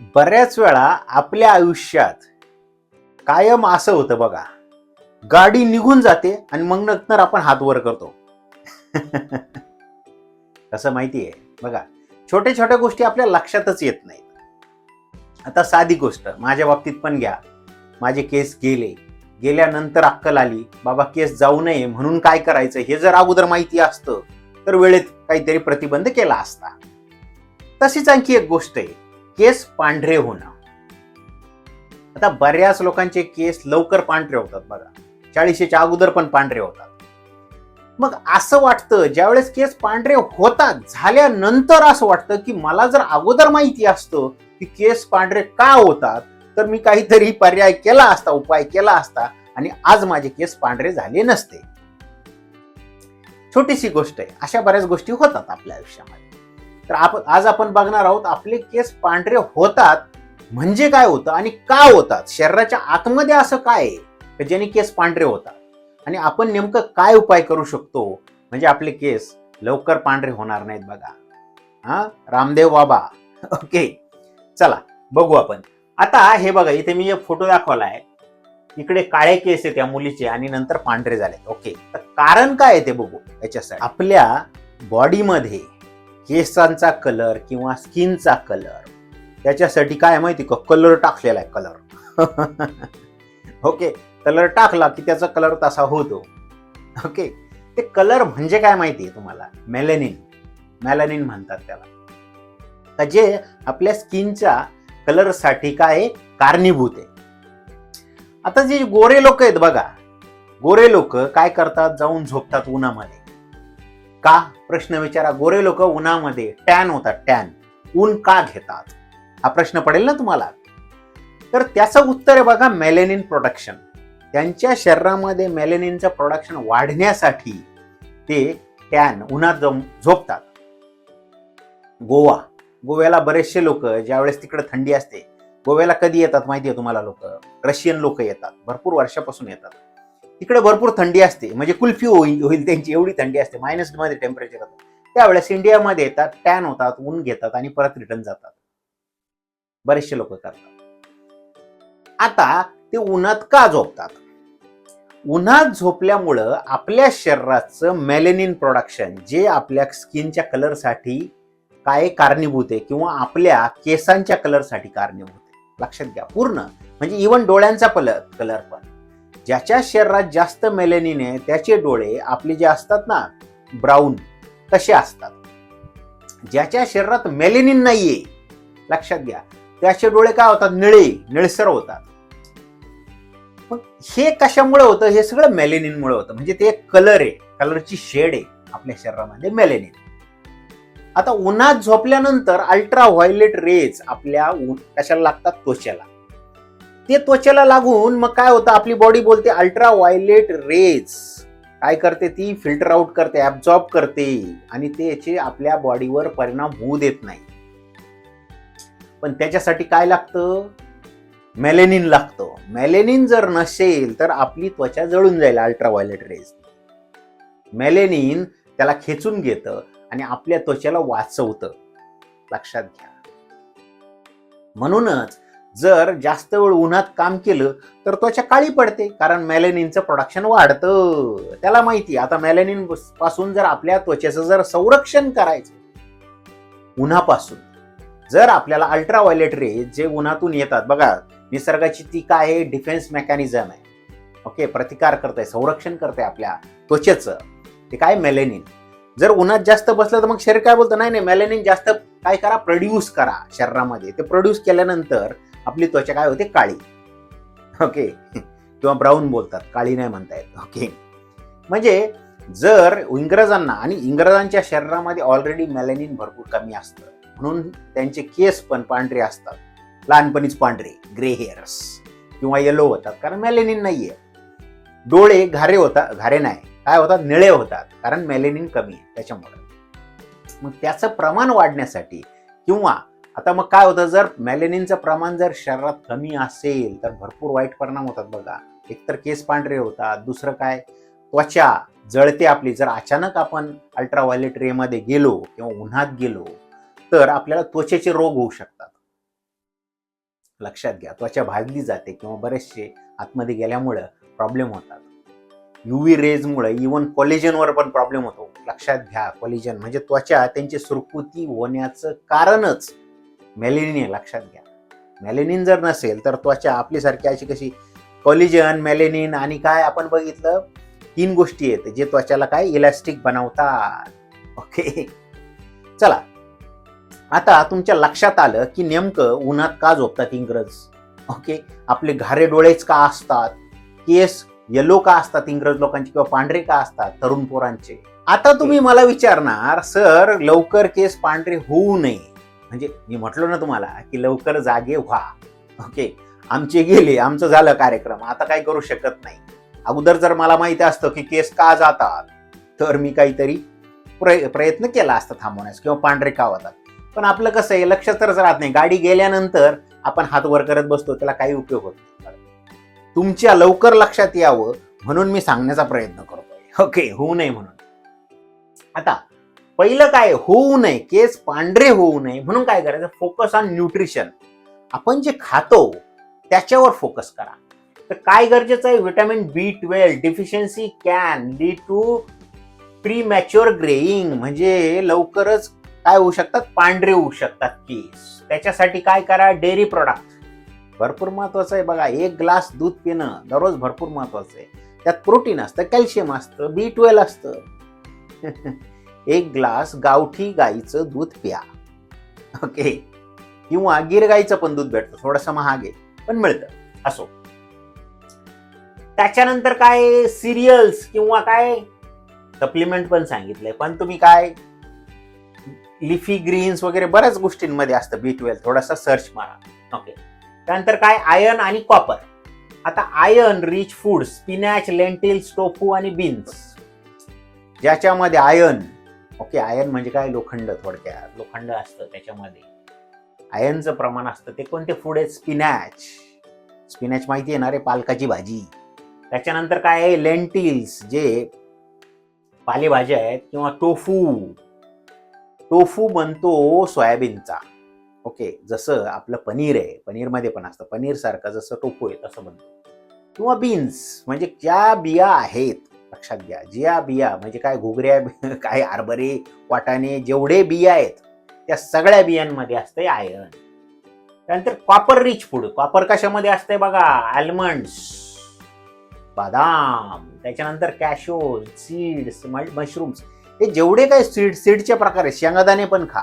बऱ्याच वेळा आपल्या आयुष्यात कायम असं होतं बघा. गाडी निघून जाते आणि मग नंतर आपण हात वर करतो. कसं माहिती आहे बघा छोट्या छोट्या गोष्टी आपल्या लक्षातच येत नाहीत. आता साधी गोष्ट माझ्या बाबतीत पण घ्या. माझे केस गेले. गेल्यानंतर अक्कल आली बाबा केस जाऊ नये म्हणून काय करायचं हे जर अगोदर माहिती असतं तर वेळेत काहीतरी प्रतिबंध केला असता. तशीच आणखी एक गोष्ट आहे. केस पांढरे होणं. आता बऱ्याच लोकांचे केस लवकर पांढरे होतात बघा. चाळीशीच्या अगोदर पण पांढरे होतात. मग असं वाटतं ज्यावेळेस केस पांढरे होतात झाल्यानंतर असं वाटतं की मला जर अगोदर माहिती असतं की केस पांढरे का होतात तर मी काहीतरी पर्याय केला असता उपाय केला असता आणि आज माझे केस पांढरे झाले नसते. छोटीशी गोष्ट आहे. अशा बऱ्याच गोष्टी होतात आपल्या आयुष्यामध्ये. तर आपण आज आपण बघणार आहोत आपले केस पांढरे होतात म्हणजे काय होतं आणि का होतात? शरीराच्या आतमध्ये असं काय आहे ज्याने केस पांढरे होतात? आणि आपण नेमकं काय उपाय करू शकतो? म्हणजे आपले केस लवकर पांढरे होणार नाहीत बघा. हा? रामदेव बाबा. ओके. चला बघू आपण. आता हे बघा इथे मी एक फोटो दाखवलाय. इकडे काळे केस आहे त्या मुलीचे आणि नंतर पांढरे झाले ओके. तर कारण काय आहे ते बघू याच्यासाठी. आपल्या बॉडीमध्ये केसांचा कलर किंवा स्किनचा कलर त्याच्यासाठी काय माहिती का? कलर टाकलेला आहे कलर. ओके? कलर टाकला की त्याचा कलर तसा होतो. ओके? ते कलर म्हणजे काय माहिती आहे तुम्हाला? मेलेनिन. मॅलेनिन म्हणतात त्याला. तर जे आपल्या स्किनच्या कलरसाठी काय कारणीभूत आहे. आता जे गोरे लोक आहेत बघा. गोरे लोक काय करतात? जाऊन झोपतात उन्हामध्ये. का? प्रश्न विचारा. गोरे लोक उन्हामध्ये टॅन होतात टॅन. ऊन का घेतात? हा प्रश्न पडेल ना तुम्हाला? तर त्याचं उत्तर आहे बघा मेलेनिन प्रोडक्शन त्यांच्या शरीरामध्ये मेलेनिनचं प्रोडक्शन वाढण्यासाठी ते टॅन उन्हात झोपतात. गोवा. गोव्याला बरेचसे लोक ज्यावेळेस तिकडे थंडी असते गोव्याला कधी येतात माहिती आहे तुम्हाला लोक? रशियन लोक येतात भरपूर वर्षापासून येतात. इकडे भरपूर थंडी असते. म्हणजे कुल्फी होईल होईल त्यांची एवढी थंडी असते. मायनसमध्ये टेम्परेचर असतं. त्यावेळेस इंडियामध्ये येतात टॅन होतात ऊन घेतात आणि परत रिटर्न जातात. बरेचसे लोक करतात. आता ते उन्हात का झोपतात? उन्हात झोपल्यामुळं आपल्या शरीराचं मेलेनिन प्रोडक्शन जे आपल्या स्किनच्या कलरसाठी काय कारणीभूत आहे किंवा आपल्या केसांच्या कलरसाठी कारणीभूत आहे. लक्षात घ्या. पूर्ण. म्हणजे इवन डोळ्यांचा कलर कलर पण. ज्याच्या शरीरात जास्त मेलेनिन आहे त्याचे डोळे आपले जे असतात ना ब्राऊन तसे असतात. ज्याच्या शरीरात मेलेनिन नाहीये लक्षात घ्या त्याचे डोळे काय होतात? निळे निळसर होतात. मग हे कशामुळे होतं? हे सगळं मेलेनिनमुळे होतं. म्हणजे ते एक कलर आहे. कलरची शेड आहे आपल्या शरीरामध्ये मेलेनिन आता उन्हात झोपल्यानंतर अल्ट्रा व्हायलेट रेज आपल्या कशाला लागतात? त्वचेला. ते त्वचेला लागून मग काय होतं? आपली बॉडी बोलते अल्ट्रा व्हायलेट रेज काय करते ती? फिल्टर आउट करते ऍब्झॉर्ब करते. आणि त्याचे आपल्या बॉडीवर परिणाम होऊ देत नाही. पण त्याच्यासाठी काय लागतं? मेलेनिन लागतं. मेलेनिन जर नसेल तर आपली त्वचा जळून जाईल अल्ट्रा व्हायलेट रेज मेलेनिन त्याला खेचून घेतं आणि आपल्या त्वचेला वाचवतं. लक्षात घ्या. म्हणूनच जर जास्त वेळ उन्हात काम केलं तर त्वचा काळी पडते कारण मॅलेनिनचं प्रोडक्शन वाढतं. त्याला माहिती आहे, आता मॅलेनिनपासून जर आपल्या त्वचेचं जर संरक्षण करायचं उन्हापासून जर आपल्याला अल्ट्राव्हायलेट रे जे उन्हातून येतात बघा निसर्गाची ती काय आहे? डिफेन्स मेकॅनिझम आहे. ओके प्रतिकार करते संरक्षण करते आपल्या त्वचेचं. ते काय? मेलेनिन जर उन्हात जास्त बसलं तर मग शरीर काय बोलतं? नाही नाही मेलेनिन जास्त काय करा? प्रोड्यूस करा शरीरामध्ये. ते प्रोड्यूस केल्यानंतर आपली त्वचा काय होते? काळी. ओके? किंवा ब्राऊन बोलतात. काळी नाही म्हणता येत. ओके? म्हणजे जर इंग्रजांना आणि इंग्रजांच्या शरीरामध्ये ऑलरेडी मेलेनिन भरपूर कमी असतं. म्हणून त्यांचे केस पण पांढरे असतात. लहानपणीच पांढरे. ग्रे हेअर्स किंवा येलो होतात. कारण मेलेनिन नाहीये. डोळे घारे होतात घारे नाही. काय होतात? निळे होतात. कारण मेलेनिन कमी आहे. त्याच्यामुळे. मग त्याचं प्रमाण वाढण्यासाठी किंवा आता मग काय होतं जर मॅलेनिनचं प्रमाण जर शरीरात कमी असेल तर भरपूर वाईट परिणाम होतात बघा. एकतर केस पांढरे होतात दुसरं काय? त्वचा जळते आपली. जर अचानक आपण अल्ट्राव्हायलेट रेमध्ये गेलो किंवा उन्हात गेलो तर आपल्याला त्वचेचे रोग होऊ शकतात. लक्षात घ्या त्वचा भाजली जाते किंवा बरेचसे आतमध्ये गेल्यामुळं प्रॉब्लेम होतात. युव्ही रेजमुळे इवन कॉलेजनवर पण प्रॉब्लेम होतो. लक्षात घ्या कॉलेजन म्हणजे त्वचा त्यांची सुरकुती होण्याचं कारणच मेलेनिन आहे लक्षात घ्या. मेलेनिन जर नसेल तर त्वचा आपलीसारखी अशी कशी कॉलिजन मेलेनिन आणि काय आपण बघितलं तीन गोष्टी आहेत जे त्वचाला काय इलॅस्टिक बनवतात. ओके चला. आता तुमच्या लक्षात आलं की नेमकं उन्हात का झोपतात इंग्रज? ओके आपले घारे डोळेच का असतात? केस येलो का असतात इंग्रज लोकांचे किंवा पांढरे का असतात? तरुण पोरांचे. आता तुम्ही मला विचारणार सर लवकर केस पांढरे होऊ नये. म्हणजे मी म्हटलो ना तुम्हाला की लवकर जागे व्हा. ओके आमचे गेले आमचं झालं कार्यक्रम आता काय करू शकत नाही. अगोदर जर मला माहिती असतं की केस का जातात तर मी काहीतरी प्रय प्रयत्न केला असता थांबवण्यास किंवा पांढरे का होतात. पण आपलं कसं आहे लक्ष तरच राहत नाही. गाडी गेल्यानंतर आपण हात वर करत बसतो त्याला काही उपयोग होत नाही. तुमच्या लवकर लक्षात यावं म्हणून मी सांगण्याचा प्रयत्न करतोय. ओके होऊ नये म्हणून. आता पहिलं काय होऊ नये केस पांढरे होऊ नये म्हणून काय करायचं? फोकस ऑन न्यूट्रिशन आपण जे खातो त्याच्यावर फोकस करा. तर काय गरजेचं आहे? Vitamin B twelve deficiency can lead to premature greying म्हणजे लवकरच काय होऊ शकतात? पांढरे होऊ शकतात केस. त्याच्यासाठी काय करा? डेअरी प्रोडक्ट भरपूर महत्वाचं आहे बघा. एक ग्लास दूध पिणं दररोज भरपूर महत्वाचं आहे. त्यात प्रोटीन असतं कॅल्शियम असतं बी ट्वेल्व असतं. एक ग्लास गावठी गाईचं दूध प्या. ओके? किंवा गिर गाईचं पण दूध भेटतं थोडंसं महाग आहे पण मिळतं. असो. त्याच्यानंतर काय सिरियल्स किंवा काय? सप्लिमेंट पण सांगितलंय. पण तुम्ही काय? लिफी ग्रीन्स वगैरे बऱ्याच गोष्टींमध्ये असतं बी ट्वेल्व थोडासा सर्च मारा. ओके? त्यानंतर काय? आयर्न आणि कॉपर. आता iron rich food spinach lentils tofu आणि बीन्स ज्याच्यामध्ये आयर्न ओके आयर्न म्हणजे काय? लोखंड थोडक्यात. लोखंड असतं त्याच्यामध्ये. आयर्नचं प्रमाण असतं ते कोणते? फूड आहेत? स्पिनॅच. स्पिनॅच माहिती आहे ना रे? पालकाची भाजी. त्याच्यानंतर काय आहे? लेंटिल्स जे पालेभाज्या आहेत किंवा टोफू. टोफू बनतो सोयाबीनचा. ओके जसं आपलं पनीर आहे पनीरमध्ये पण असतं. पनीर सारखं जसं टोफू आहे तसं बनतो. किंवा बीन्स म्हणजे ज्या बिया आहेत लक्षात घ्या. ज्या बिया म्हणजे काय घुगऱ्या काय हरभरे वाटाणे जेवढे बिया आहेत त्या सगळ्या बियांमध्ये असते आयर्न त्यानंतर कॉपर रिच फूड कॉपर कशामध्ये असतंय बघा? आल्मंड्स बदाम. त्याच्यानंतर कॅशो सीड्स मशरूम्स हे जेवढे काय सीड सीडचे प्रकार आहेत शेंगादाणे पण खा.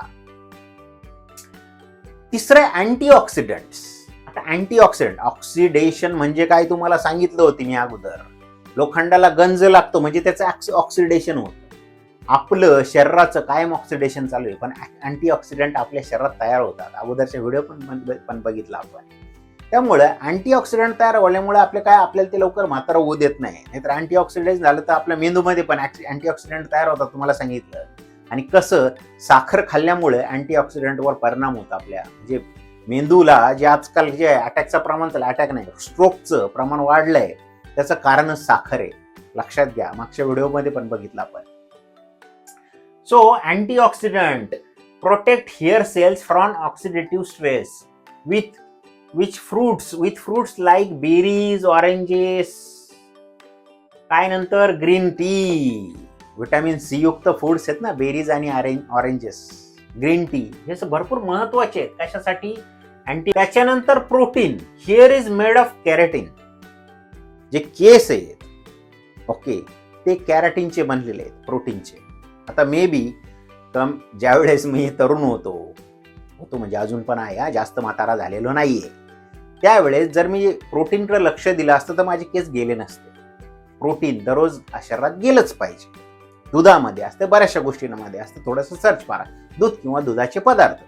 तिसरं अँटीऑक्सिडंट्स आता अँटीऑक्सिडंट ऑक्सिडेशन म्हणजे काय तुम्हाला सांगितलं होतं मी अगोदर? लोखंडाला गंज लागतो म्हणजे त्याचं ऑक्सिडेशन होतं. आपलं शरीराचं कायम ऑक्सिडेशन चालू आहे पण अँटीऑक्सिडंट आपल्या शरीरात तयार होतात. अगोदरच्या व्हिडिओ पण पण बघितला आपण. त्यामुळे अँटीऑक्सिडंट तयार होल्यामुळे आपले काय आपल्याला ते लवकर म्हातारा होऊ देत नाही. नाहीतर अँटीऑक्सिडंट झालं तर आपल्या मेंदूमध्ये पण अँटीऑक्सिडंट तयार होतात तुम्हाला सांगितलं. आणि कसं साखर खाल्ल्यामुळे अँटीऑक्सिडंटवर परिणाम होतो आपल्या. म्हणजे मेंदूला जे आजकाल जे अटॅकचं प्रमाण चाललं अटॅक नाही स्ट्रोकचं प्रमाण वाढलंय. त्याचं कारणच साखर आहे. लक्षात घ्या. मागच्या व्हिडिओमध्ये पण बघितलं आपण. So antioxidant protect hair cells from oxidative stress with which fruits with fruits like berries oranges काय नंतर? ग्रीन टी व्हिटॅमिन सी युक्त फूड्स आहेत ना? बेरीज आणि ऑरेंज ऑरेंजेस ग्रीन टी हे भरपूर महत्त्वाचे आहेत. कशासाठी? अँटी त्याच्यानंतर protein hair is made of keratin जे केस आहेत ओके ते कॅरेटिनचे बनलेले आहेत प्रोटीनचे. आता मे बी कम ज्यावेळेस मी तरुण होतो होतो म्हणजे अजून पण आहे हा जास्त म्हातारा झालेलो नाहीये. त्यावेळेस जर मी प्रोटीनकडे लक्ष दिलं असतं तर माझे केस गेले नसते. प्रोटीन दररोज शरीरात गेलंच पाहिजे. दुधामध्ये असतं बऱ्याचशा गोष्टींमध्ये असतं थोडंसं सर्च मारा. दूध किंवा दुधाचे पदार्थ.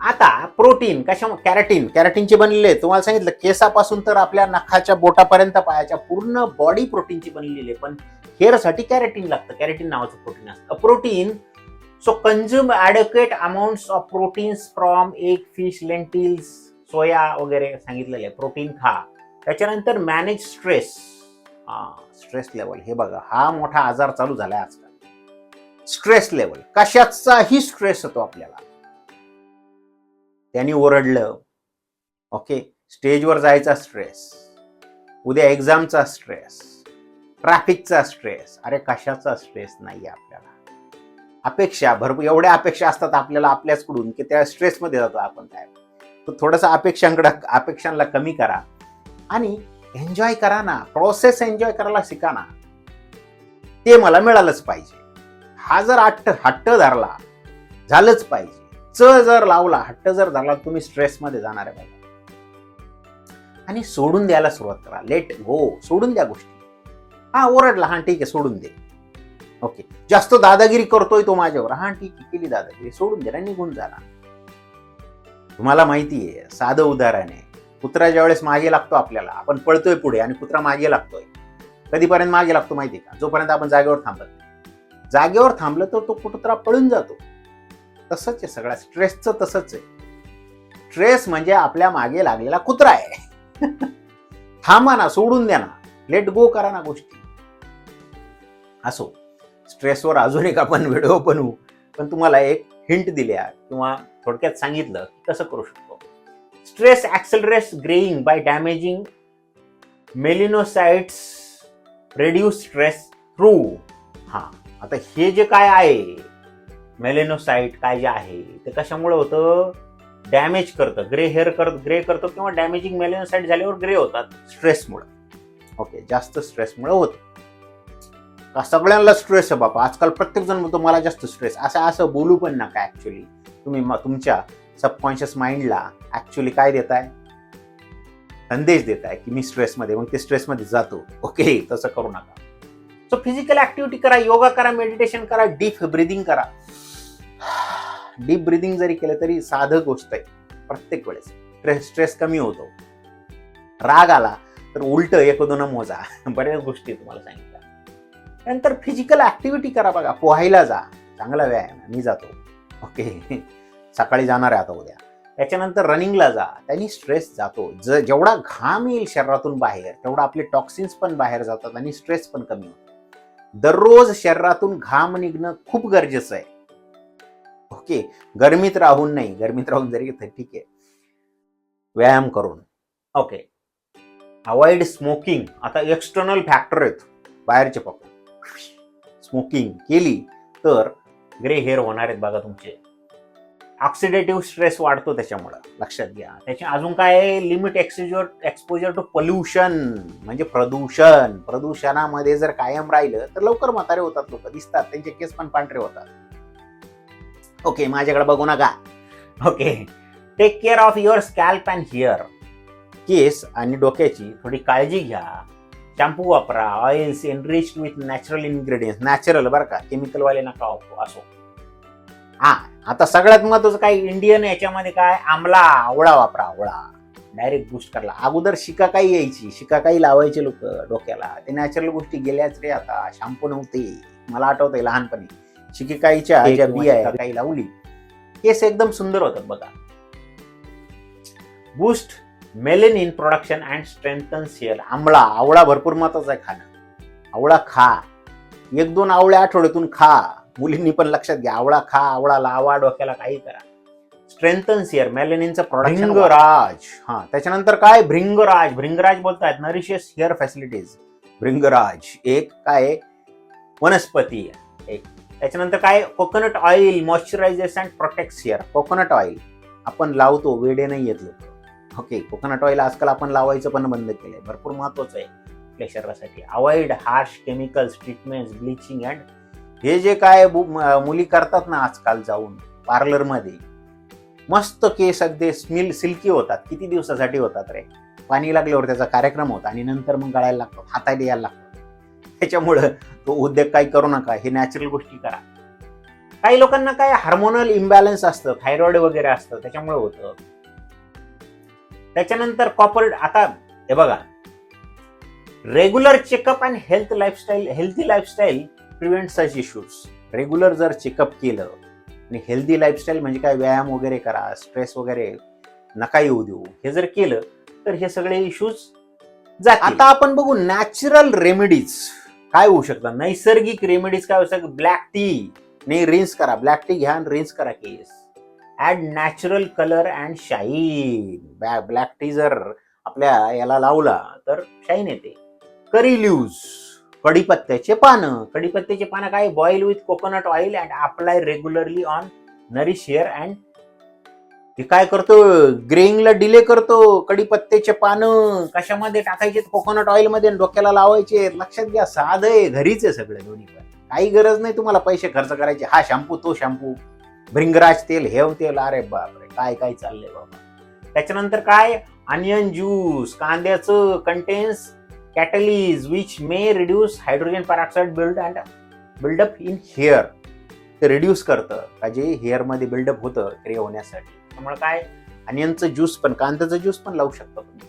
आता प्रोटीन कशा कॅरेटीन. कॅरेटीनचे बनलेले तुम्हाला सांगितलं केसापासून तर आपल्या नखाच्या बोटापर्यंत पायाच्या पूर्ण बॉडी प्रोटीनची बनलेली आहे. पण हेअरसाठी कॅरेटीन लागतं. कॅरेटीन नावाचं प्रोटीन असतं. Protein so consume adequate amounts of proteins from egg fish lentils soya वगैरे सांगितलेलं आहे. प्रोटीन खा. त्याच्यानंतर मॅनेज स्ट्रेस स्ट्रेस लेवल हे बघा हा मोठा आजार चालू झाला आहे आजकाल. स्ट्रेस लेवल कशाचाही स्ट्रेस होतो आपल्याला. त्यांनी ओरडलं. ओके स्टेजवर जायचा स्ट्रेस उद्या एक्झामचा स्ट्रेस ट्रॅफिकचा स्ट्रेस अरे कशाचा स्ट्रेस नाही आपल्याला? अपेक्षा भरपूर एवढ्या अपेक्षा असतात आपल्याला आपल्याचकडून की त्या स्ट्रेसमध्ये जातो आपण काय तर थोडंसं अपेक्षांकडे अपेक्षांना कमी करा. आणि एन्जॉय करा ना. प्रोसेस एन्जॉय करायला शिका ना. ते मला मिळालंच पाहिजे. हा जर हट्ट हट्ट धरला झालंच पाहिजे. च जर लावला हट्ट जर झाला तुम्ही स्ट्रेसमध्ये जाणार आहे आणि सोडून द्यायला सुरुवात करा. लेट गो सोडून द्या गोष्टी. हा ओरडला हा ठीक आहे सोडून दे. ओके जास्त दादागिरी करतोय तो माझ्यावर. हा ठीक आहे केली दादागिरी. सोडून द्या निघून जाणार तुम्हाला माहिती आहे साधं उदाहरण आहे. कुत्रा ज्यावेळेस मागे लागतो आपल्याला आपण पळतोय पुढे आणि कुत्रा मागे लागतोय. कधीपर्यंत मागे लागतो माहिती आहे का? जोपर्यंत आपण जागेवर थांबत नाही. जागेवर थांबलं तर तो कुत्रा पळून जातो. तसंच आहे सगळ्या स्ट्रेसचं तसंच आहे. स्ट्रेस म्हणजे आपल्या मागे लागलेला कुत्रा आहे. थांबा ना सोडून द्या ना. लेट गो करा ना गोष्टी. असो. स्ट्रेसवर अजून एक आपण व्हिडिओ बनवू. पण तुम्हाला एक हिंट दिल्या किंवा थोडक्यात सांगितलं कसं करू शकतो. Stress accelerates greying by damaging melanocytes reduce stress through हा. आता हे जे काय आहे मेलेनोसाईट काय जे आहे ते कशामुळे होतं? डॅमेज करतं. ग्रे हेअर करत ग्रे करतो किंवा डॅमेजिंग मेलेनोसाईट झाल्यावर ग्रे होतात स्ट्रेसमुळे. ओके जास्त स्ट्रेसमुळे होतं. का सगळ्यांना स्ट्रेस आहे बाबा आजकाल प्रत्येक जण म्हणतो मला जास्त स्ट्रेस. असं असं बोलू पण नका ऍक्च्युली तुम्ही तुमच्या सबकॉन्शियस माइंडला ऍक्च्युली काय देताय? संदेश देताय की मी स्ट्रेसमध्ये मग ते स्ट्रेसमध्ये जातो. ओके तसं करू नका. सो फिजिकल ऍक्टिव्हिटी करा योगा करा मेडिटेशन करा डीप ब्रिदिंग करा. डीप ब्रिदिंग जरी केलं तरी साधं गोष्ट आहे प्रत्येक वेळेस. स्ट्रेस स्ट्रेस कमी होतो. राग आला तर उलट एक दोन मोजा. बऱ्याच गोष्टी तुम्हाला सांगितल्या. नंतर फिजिकल ऍक्टिव्हिटी करा बघा. पोहायला जा. चांगला व्यायाम मी जातो. ओके सकाळी जाणार आहे आता उद्या. त्याच्यानंतर रनिंगला जा. त्यांनी स्ट्रेस जातो. ज जेवढा घाम येईल शरीरातून बाहेर तेवढा आपले टॉक्सिन्स पण बाहेर जातात आणि स्ट्रेस पण कमी होतो. दररोज शरीरातून घाम निघणं खूप गरजेचं आहे. ओके गरमीत राहून नाही गरमीत राहून जरी तर ठीक आहे. व्यायाम करून. ओके. अवॉइड स्मोकिंग आता एक्सटर्नल फॅक्टर आहेत. बाहेरचे पकडून. स्मोकिंग केली तर ग्रे हेअर होणार आहेत बघा तुमचे. ऑक्सिडेटिव्ह स्ट्रेस वाढतो त्याच्यामुळं. लक्षात घ्या. त्याच्या अजून काय limit exposure exposure to pollution म्हणजे प्रदूषण. प्रदूषणामध्ये जर कायम राहिलं तर लवकर म्हातारे होतात लोक. दिसतात. त्यांचे केस पण पांढरे होतात. ओके माझ्याकडे बघू नका. Okay take care of your scalp and hair केस आणि डोक्याची थोडी काळजी घ्या. शॅम्पू वापरा oils enrich with natural ingredients natural बरं का केमिकलवाले नका वापरू असो. हा आता सगळ्यात महत्वाचं काय इंडियन याच्यामध्ये काय आमला आवळा वापरा आवळा. डायरेक्ट बूस्ट करला अगोदर शिकाकाई यायची शिकाकाई लावायचे लोक डोक्याला. ते नॅचरल गोष्टी गेल्याच रे आता शॅम्पू नव्हते. मला आठवतंय लहानपणी. शिकेकाईच्या ज्या बिया आहे काही लावली केस एकदम सुंदर होतात बघा. Boost melanin production and strengthen hair आंबळा आवळा भरपूर महत्त्वाचा आहे खाणं. आवळा खा. एक दोन आवळ्या आठवड्यातून खा. मुलींनी पण लक्षात घ्या आवळा खा आवळा लावा डोक्याला काही करा. स्ट्रेंथन हेअर मेलेनिनचं प्रोडक्शन भृंगराज. हा त्याच्यानंतर काय? भृंगराज. भृंगराज बोलतायत नरिशियस हेअर फॅसिलिटीज भृंगराज. एक काय? वनस्पती एक. त्याच्यानंतर काय? Coconut oil moisturisers and protects hair coconut oil आपण लावतो वेडे नाही येत लोक. ओके कोकोनट ऑइल आजकाल आपण लावायचं पण बंद केलंय. भरपूर महत्वाचं आहे आपल्या शरीरासाठी avoid harsh chemicals treatments bleaching and हे जे काय मुली करतात ना आजकाल जाऊन पार्लरमध्ये मस्त केस अगदी स्मिल सिल्की होतात. किती दिवसासाठी होतात रे? पाणी लागल्यावर त्याचा कार्यक्रम होता आणि नंतर मग गळायला लागतो. हाताला यायला लागतो. त्याच्यामुळं तो उद्योग काही करू नका हे नॅचरल गोष्टी करा. काही लोकांना काय हार्मोनल इम्बॅलन्स असतं थायरॉइड वगैरे असतं त्याच्यामुळे होतं. त्याच्यानंतर कॉपर आता हे बघा. Regular checkup and health lifestyle healthy lifestyle prevent such issues regular जर चेकअप केलं आणि हेल्दी लाईफस्टाईल म्हणजे काय? व्यायाम वगैरे करा स्ट्रेस वगैरे नका येऊ देऊ. हे जर केलं तर हे सगळे इश्यूज जा आता आपण बघू नॅचरल रेमेडीज काय होऊ शकतात नैसर्गिक रेमेडीज काय होऊ शकतात? ब्लॅक टी ने रिन्स करा. ब्लॅक टी घ्या आणि रिन्स करा केस. Add natural colour and shine black tea जर आपल्या याला लावला तर शाईन येते. करी लिव्ज कडीपत्त्याचे पानं. कडीपत्त्याचे पानं काय? Boil with coconut oil and apply regularly on nourish hair and ते काय करतो? ग्रेइंगला डिले करतो. कडीपत्त्याचे पानं कशामध्ये टाकायचे कोकोनट ऑइलमध्ये आणि डोक्याला लावायचे लक्षात घ्या साधं आहे घरीच आहे सगळं दोन्ही पण. काही गरज नाही तुम्हाला पैसे खर्च करायचे. हा शॅम्पू तो शॅम्पू भृंगराज तेल हेव तेल अरे बापरे काय काय चाललंय बाबा. त्याच्यानंतर काय? अनियन ज्यूस कांद्याचं contains catalase which may reduce hydrogen peroxide build and buildup in hair ते रिड्यूस करतं. का जे हेअरमध्ये बिल्डअप होतं क्रिया होण्यासाठी. त्यामुळे काय? अनियनचं ज्यूस पण कांद्याचं ज्यूस पण लावू शकता तुम्ही.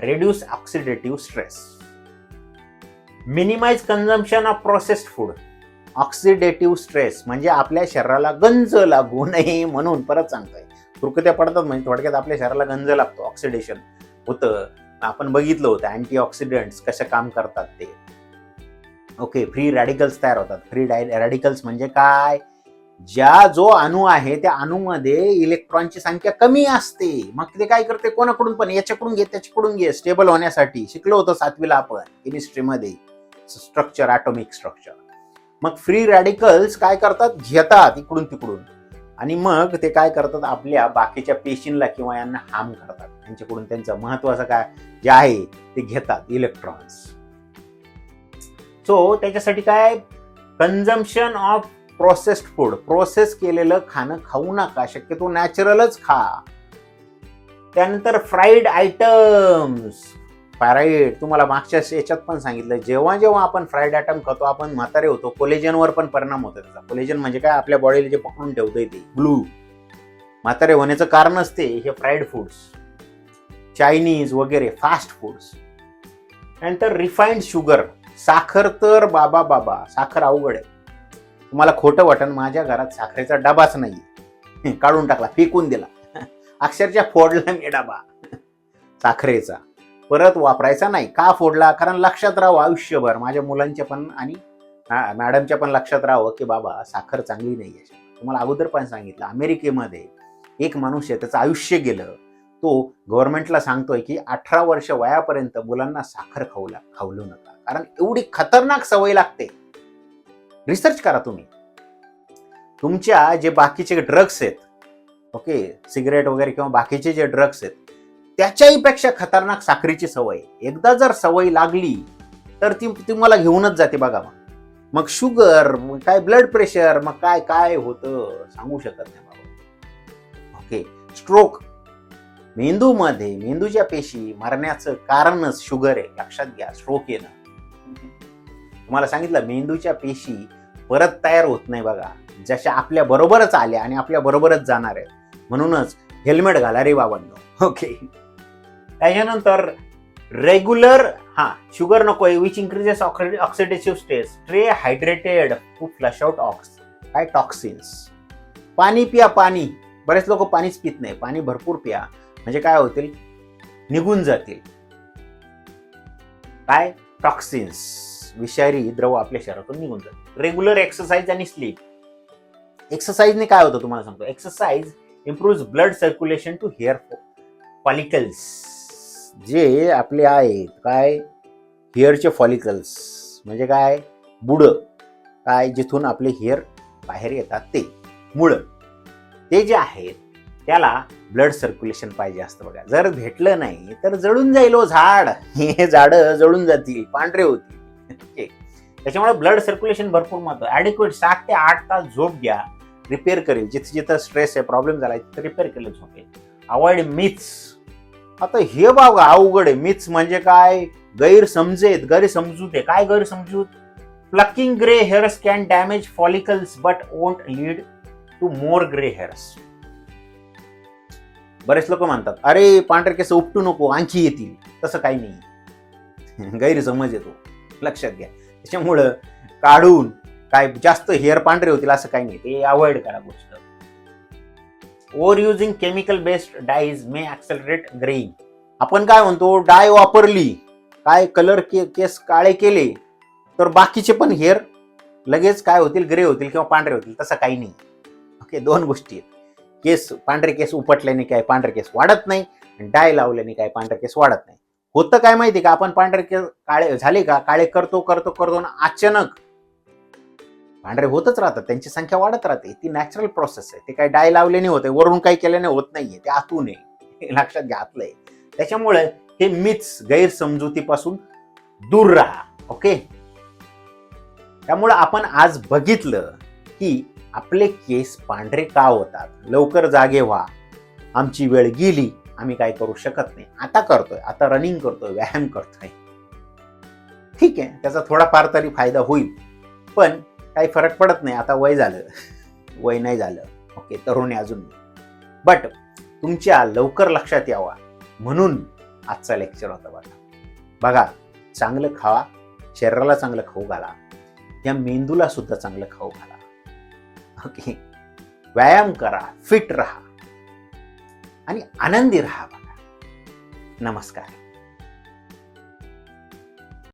Reduce oxidative stress minimise consumption of processed food oxidative stress म्हणजे आपल्या शरीराला गंज लागू नये म्हणून परत सांगतोय. तुरकत्या पडतात म्हणजे थोडक्यात आपल्या शरीराला गंज लागतो ऑक्सिडेशन होतं. आपण बघितलं होतं अँटी ऑक्सिडंट्स कसं काम करतात ते. ओके फ्री रॅडिकल्स तयार होतात. फ्री रॅडिकल्स म्हणजे काय? ज्या जो अणू आहे त्या अणूमध्ये इलेक्ट्रॉनची संख्या कमी असते. मग ते काय करते? कोणाकडून पण याच्याकडून घे त्याच्याकडून घे. स्टेबल होण्यासाठी शिकलो होतो सातवीला आपण केमिस्ट्रीमध्ये स्ट्रक्चर ॲटॉमिक स्ट्रक्चर मग फ्री रॅडिकल्स काय करतात? घेतात इकडून तिकडून. आणि मग ते काय करतात? आपल्या बाकीच्या पेशींना किंवा यांना हार्म करतात. त्यांच्याकडून त्यांचं महत्वाचं काय? जे आहे ते घेतात इलेक्ट्रॉन्स सो त्याच्यासाठी काय? Consumption of processed food process केलेलं खाणं खाऊ नका शक्यतो नॅचरलच खा. त्यानंतर फ्राईड आयटम्स. फ्राईड तुम्हाला मागच्या याच्यात पण सांगितलं जेव्हा जेव्हा आपण फ्राईड आयटम खातो आपण म्हातारे होतो कोलेजनवर पण परिणाम होतो त्याचा. कोलेजन म्हणजे काय? आपल्या बॉडीला जे पकडून ठेवतंय ते ग्लू. म्हातारे होण्याचं कारण असते हे फ्राईड फूड्स. चायनीज वगैरे फास्ट फूड्स. नंतर रिफाईंड शुगर. साखर तर बाबा बाबा साखर अवघड आहे. तुम्हाला खोटं वाटण माझ्या घरात साखरेचा डबाच नाही काढून टाकला फेकून दिला. अक्षरशः फोडला मी डबा. साखरेचा. परत वापरायचा नाही. का फोडला? कारण लक्षात राहावं आयुष्यभर. माझ्या मुलांच्या पण आणि मॅडमच्या पण लक्षात राहावं की बाबा साखर चांगली नाही आहे. तुम्हाला अगोदर पण सांगितलं अमेरिकेमध्ये एक माणूस आहे त्याचं आयुष्य गेलं. तो गव्हर्नमेंटला सांगतोय की अठरा वर्ष वयापर्यंत मुलांना साखर खाऊ ला खावलू नका. कारण एवढी खतरनाक सवय लागते. रिसर्च करा तुम्ही. तुमच्या जे बाकीचे ड्रग्स आहेत ओके सिगरेट वगैरे किंवा बाकीचे जे ड्रग्स आहेत त्याच्याही पेक्षा खतरनाक साखरेची सवय. एकदा जर सवय लागली तर ती तुम्हाला घेऊनच जाते बघा मग. मग शुगर मग काय ब्लड प्रेशर मग काय काय होतं सांगू शकत नाही बाबा. ओके स्ट्रोक मेंदूमध्ये मेंदूच्या पेशी मरण्याचं कारणच शुगर आहे. लक्षात घ्या स्ट्रोक येणं. तुम्हाला सांगितलं मेंदूच्या पेशी परत तयार होत नाही बघा. जशा आपल्या बरोबरच आल्या आणि आपल्या बरोबरच जाणार आहेत. म्हणूनच हेल्मेट घाला रे बाबांनो. ओके. त्याच्यानंतर रेग्युलर हा शुगर नको आहे विच इन्क्रीजेस ऑक्सिडेटिव्ह स्ट्रेस ट्रे हायड्रेटेड टू फ्लश आउट ऑक्स काय टॉक्सिन्स पाणी पिया पाणी. बरेच लोक पाणीच पित नाही. पाणी भरपूर पिया. म्हणजे काय होतील? निघून जातील. काय? टॉक्सिन्स विषारी द्रव आपल्या शरीरातून निघून जातं. रेग्युलर एक्सरसाइज आणि स्लीप एक्सरसाइजने काय होतं तुम्हाला सांगतो? Exercise improve blood circulation to hair follicles जे आपले आहेत काय? हेअरचे फॉलिकल्स म्हणजे काय? बुडं. काय? जिथून आपले हेअर बाहेर येतात ते. मुळं. ते जे आहेत त्याला ब्लड सर्क्युलेशन पाहिजे असतं बघा. जर भेटलं नाही तर जळून जाईल हो झाड. हे झाडं जळून जातील पांढरे होतील. त्याच्यामुळे ब्लड सर्क्युलेशन भरपूर महत्त्व ॲडिक्वेट सात ते आठ तास झोप घ्या. रिपेअर करेल. जिथे जिथं स्ट्रेस आहे प्रॉब्लेम झाला तिथं रिपेअर केलं झोपेल. अवॉइड मिथ्स आता हे बाबा अवघड आहे. मिथ्स म्हणजे काय? गैरसमजेत गैरसमजूत आहे. काय गैरसमजूत? Plucking grey hairs can damage follicles but won't lead to more grey hairs बरेच लोक म्हणतात अरे पांढरे केस उपटू नको आणखी येतील. तसं काही नाही. गैरसमज येतो लक्षात घ्या. त्याच्यामुळं काढून काय जास्त हेअर पांढरे होतील असं काही नाही. ते अवॉइड करा गोष्ट. Overusing chemical based dyes may accelerate greying आपण काय म्हणतो डाय वापरली काय कलर के केस काळे केले तर बाकीचे पण हेअर लगेच काय होतील ग्रे होतील किंवा पांढरे होतील तसं काही नाही. ओके दोन गोष्टी आहेत. केस पांढरे केस उपटल्याने काय पांढरे केस वाढत नाही आणि डाय लावल्याने काय पांढरे केस वाढत नाही. होतं काय माहिती का? आपण पांढरे काळे झाले का? काळे करतो करतो करतो ना अचानक पांढरे होतच राहतात. त्यांची संख्या वाढत राहते. ती नॅचरल प्रोसेस आहे. ते काय डाय लावले नाही होते. वरून काही केल्याने होत नाहीये. ते आतून आहे. हे लक्षात घातलंय त्याच्यामुळे हे मिथ्स गैरसमजुतीपासून दूर राहा. ओके त्यामुळे आपण आज बघितलं की आपले केस पांढरे का होतात? लवकर जागे व्हा. आमची वेळ गेली. आम्ही काय करू शकत नाही. आता करतोय आता रनिंग करतोय व्यायाम करतोय. ठीक आहे त्याचा थोडाफार तरी फायदा होईल. पण काही फरक पडत नाही आता वय झालं. वय नाही झालं. ओके तरुणी अजून बट तुमच्या लवकर लक्षात यावा. म्हणून आजचा लेक्चर होता बघा. बघा चांगलं खावा शरीराला चांगलं खाऊ घाला. त्या मेंदूला सुद्धा चांगलं खाऊ घाला. ओके? व्यायाम करा फिट राहा. आणि आनंदी राहा बघा. नमस्कार.